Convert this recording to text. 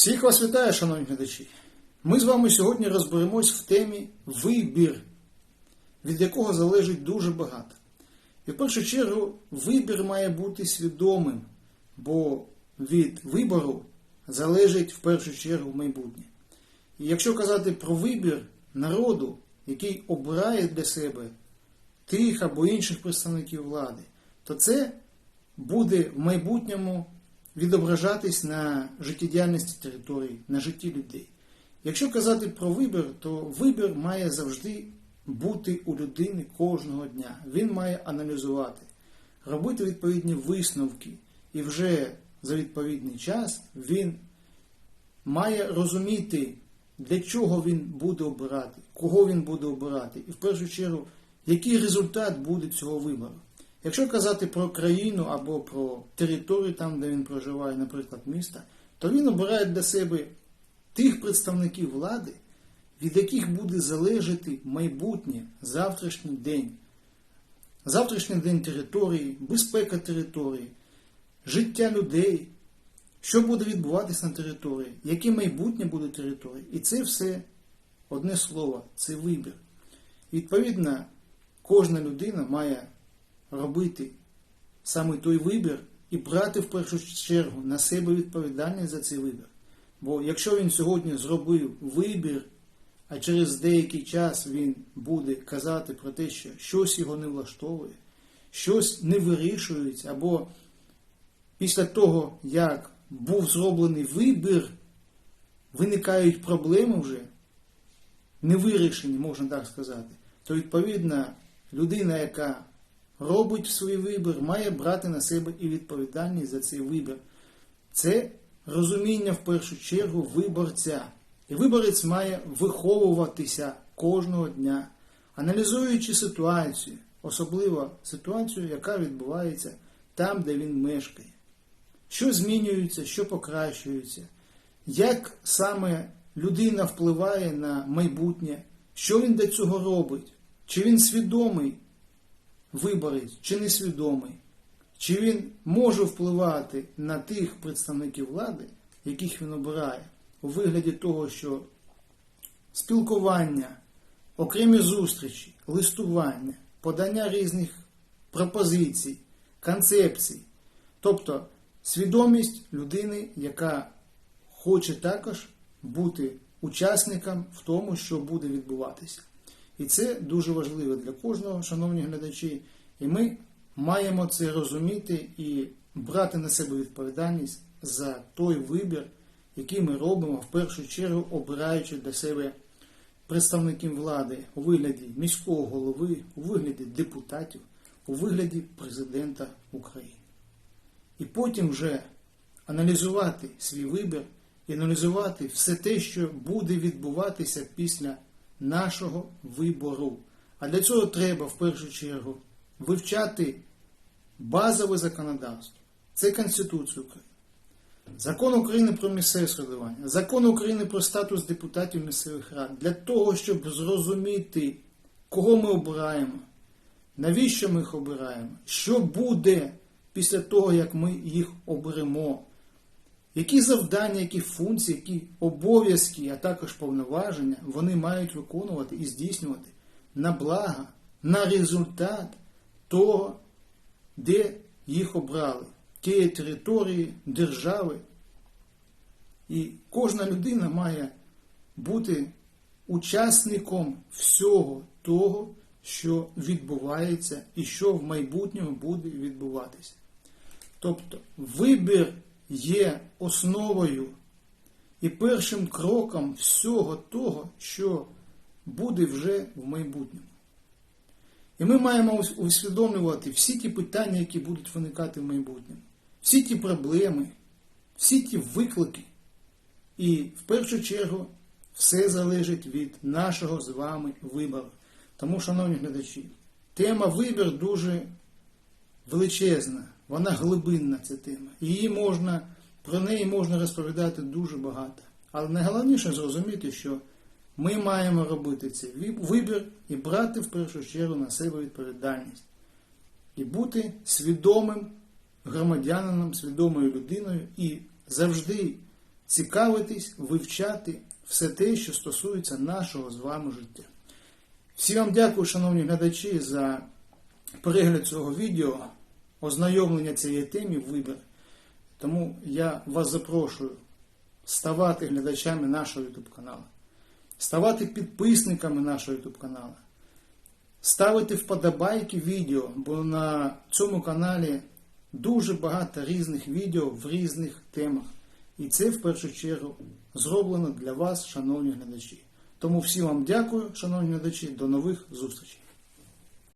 Всіх вас вітаю, шановні глядачі. Ми з вами сьогодні розберемось в темі вибір, від якого залежить дуже багато. І в першу чергу вибір має бути свідомим, бо від вибору залежить в першу чергу майбутнє. І якщо казати про вибір народу, який обирає для себе тих або інших представників влади, то це буде в майбутньому відображатись на життєдіяльності території, на житті людей. Якщо казати про вибір, то вибір має завжди бути у людини кожного дня. Він має аналізувати, робити відповідні висновки, і вже за відповідний час він має розуміти, для чого він буде обирати, кого він буде обирати, і в першу чергу, який результат буде цього вибору. Якщо казати про країну або про територію, там, де він проживає, наприклад, міста, то він обирає для себе тих представників влади, від яких буде залежати майбутнє, завтрашній день, завтрашній день території, безпека території, життя людей, що буде відбуватися на території, яке майбутнє буде території. І це все одне слово, це вибір. Відповідно, кожна людина має робити саме той вибір і брати в першу чергу на себе відповідальність за цей вибір. Бо якщо він сьогодні зробив вибір, а через деякий час він буде казати про те, що щось його не влаштовує, щось не вирішується, або після того, як був зроблений вибір, виникають проблеми вже, не вирішені, можна так сказати, то відповідно людина, яка робить свій вибір, має брати на себе і відповідальність за цей вибір. Це розуміння в першу чергу виборця. І виборець має виховуватися кожного дня, аналізуючи ситуацію, особливо ситуацію, яка відбувається там, де він мешкає. Що змінюється, що покращується, як саме людина впливає на майбутнє, що він для цього робить, чи він свідомий виборець, чи несвідомий, чи він може впливати на тих представників влади, яких він обирає, у вигляді того, що спілкування, окремі зустрічі, листування, подання різних пропозицій, концепцій, тобто свідомість людини, яка хоче також бути учасником в тому, що буде відбуватися. І це дуже важливо для кожного, шановні глядачі. І ми маємо це розуміти і брати на себе відповідальність за той вибір, який ми робимо в першу чергу, обираючи для себе представників влади у вигляді міського голови, у вигляді депутатів, у вигляді президента України. І потім вже аналізувати свій вибір і аналізувати все те, що буде відбуватися після нашого вибору. А для цього треба в першу чергу вивчати базове законодавство. Це Конституція України. Закон України про місцеве самоврядування, закон України про статус депутатів місцевих рад для того, щоб зрозуміти, кого ми обираємо, навіщо ми їх обираємо, що буде після того, як ми їх оберемо, які завдання, які функції, які обов'язки, а також повноваження вони мають виконувати і здійснювати на благо, на результат того, де їх обрали, тієї території, держави. І кожна людина має бути учасником всього того, що відбувається і що в майбутньому буде відбуватися. Тобто вибір є основою і першим кроком всього того, що буде вже в майбутньому. І ми маємо усвідомлювати всі ті питання, які будуть виникати в майбутньому, всі ті проблеми, всі ті виклики. І в першу чергу все залежить від нашого з вами вибору. Тому, шановні глядачі, тема вибір дуже величезна, вона глибинна ця тема. Її можна, про неї можна розповідати дуже багато. Але найголовніше зрозуміти, що ми маємо робити цей вибір і брати в першу чергу на себе відповідальність. І бути свідомим громадянином, свідомою людиною і завжди цікавитись, вивчати все те, що стосується нашого з вами життя. Всі вам дякую, шановні глядачі, за перегляд цього відео, ознайомлення цієї темі, вибір. Тому я вас запрошую ставати глядачами нашого YouTube каналу, ставати підписниками нашого YouTube каналу, ставити вподобайки відео, бо на цьому каналі дуже багато різних відео в різних темах. І це в першу чергу зроблено для вас, шановні глядачі. Тому всім вам дякую, шановні глядачі, до нових зустрічей.